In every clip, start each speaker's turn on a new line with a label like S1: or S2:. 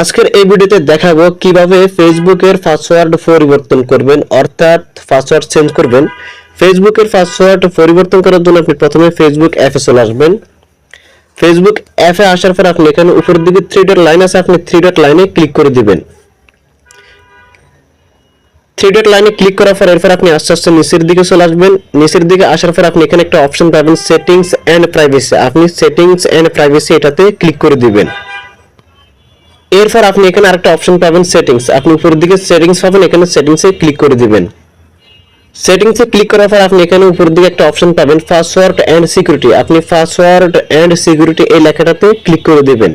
S1: আজকের এই ভিডিওতে দেখাবো কীভাবে ফেসবুকের পাসওয়ার্ড পরিবর্তন করবেন, অর্থাৎ পাসওয়ার্ড চেঞ্জ করবেন। ফেসবুকের পাসওয়ার্ড পরিবর্তন করার জন্য আপনি প্রথমে ফেসবুক অ্যাপে চলে আসবেন। ফেসবুক অ্যাপে আসার পর আপনি এখানে উপরের দিকে থ্রি ডট লাইন আছে, আপনি থ্রি ডট লাইনে ক্লিক করে দিবেন। থ্রি ডট লাইনে ক্লিক করার পর এরপর আপনি আস্তে আস্তে নিচের দিকে চলে আসবেন। নিচের দিকে আসার পর আপনি এখানে একটা অপশন পাবেন সেটিংস অ্যান্ড প্রাইভেসি আপনি সেটিংস অ্যান্ড প্রাইভেসি এটাতে ক্লিক করে দিবেন। এরপর আপনি এখানে আরেকটা অপশন পাবেন সেটিংস আপনি উপরের দিকে সেটিংস পাবেন, এখানে সেটিংসে ক্লিক করে দিবেন। সেটিংসে ক্লিক করার পর আপনি এখানে উপরের দিকে একটা অপশন পাবেন পাসওয়ার্ড অ্যান্ড সিকিউরিটি আপনি পাসওয়ার্ড অ্যান্ড সিকিউরিটি এই লেখাটাতে ক্লিক করে দিবেন।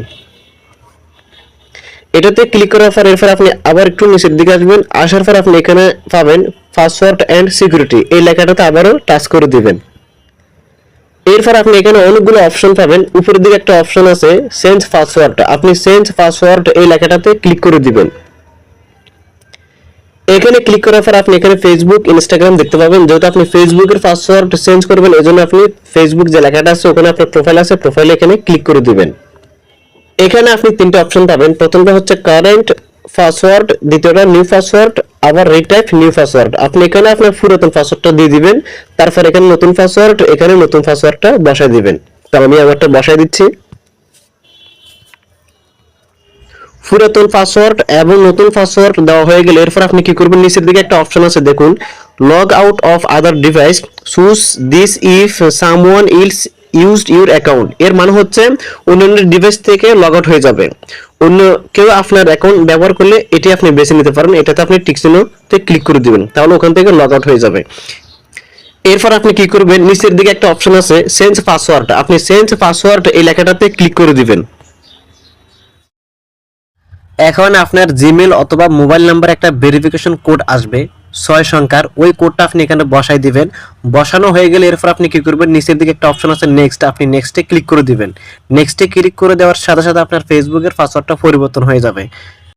S1: এটাতে ক্লিক করার পর এরপর আপনি আবার একটু নিচের দিকে আসবেন, আসার পর আপনি এখানে পাবেন পাসওয়ার্ড অ্যান্ড সিকিউরিটি এই লেখাটাতে আবারও টাচ করে দিবেন। এরপর আপনি এখানে অনেকগুলো অপশন পাবেন। উপরের দিকে একটা অপশন আছে চেঞ্জ পাসওয়ার্ড আপনি চেঞ্জ পাসওয়ার্ড এই লেখাটাতে ক্লিক করে দিবেন। এখানে ক্লিক করার পর আপনি এখানে ফেসবুক ইনস্টাগ্রাম দেখতে পাবেন। যেহেতু আপনি ফেসবুকের পাসওয়ার্ড চেঞ্জ করবেন, এজন্য আপনি ফেসবুক যে লেখাটা আছে, ওখানে আপনার প্রোফাইল আছে প্রোফাইলে এখানে ক্লিক করে দিবেন। এখানে আপনি তিনটে অপশন পাবেন। প্রথমটা হচ্ছে কারেন্ট পাসওয়ার্ড দ্বিতীয়টা নিউ পাসওয়ার্ড আবার রিটাইপ নিউ পাসওয়ার্ড আপনি এখানে আপনার পুরাতন পাসওয়ার্ডটা দিয়ে দিবেন, তারপর এখানে নতুন পাসওয়ার্ড এখানে নতুন পাসওয়ার্ডটা বসাই দিবেন। তো আমি আমারটা বসাই দিচ্ছি। পুরাতন পাসওয়ার্ড এবং নতুন পাসওয়ার্ড দেওয়া হয়ে গেলে এরপর আপনি কি করবেন? নিচের দিকে একটা অপশন আছে, দেখুন। Log out of other device choose this if someone else used your account এর মানে হচ্ছে অন্যান্য ডিভাইস থেকে লগ আউট হয়ে যাবে। অন্য কেউ আপনার অ্যাকাউন্ট ব্যবহার করলে এটি আপনি বেছে নিতে পারেন, এটাতে আপনি টিকচিহ্নতে ক্লিক করে দিবেন, তাহলে ওখান থেকে লগ আউট হয়ে যাবে। এরপর আপনি কি করবেন, নিচের দিকে একটা অপশন আছে চেঞ্জ পাসওয়ার্ড আপনি চেঞ্জ পাসওয়ার্ড এই লেখাটাতে ক্লিক করে দিবেন। এখন আপনার জিমেল অথবা মোবাইল নাম্বার একটা ভেরিফিকেশন কোড আসবে। ছয় সংখ্যার, ওই কোডটা আপনি এখানে বসাই দিবেন। বসানো হয়ে গেলে এরপর আপনি কি করবেন? নিচের দিকে একটা অপশন আছে নেক্সট আপনি নেক্সটে ক্লিক করে দিবেন। নেক্সটে ক্লিক করে দেওয়ার সাথে সাথে আপনার ফেসবুকের পাসওয়ার্ডটা পরিবর্তন হয়ে যাবে।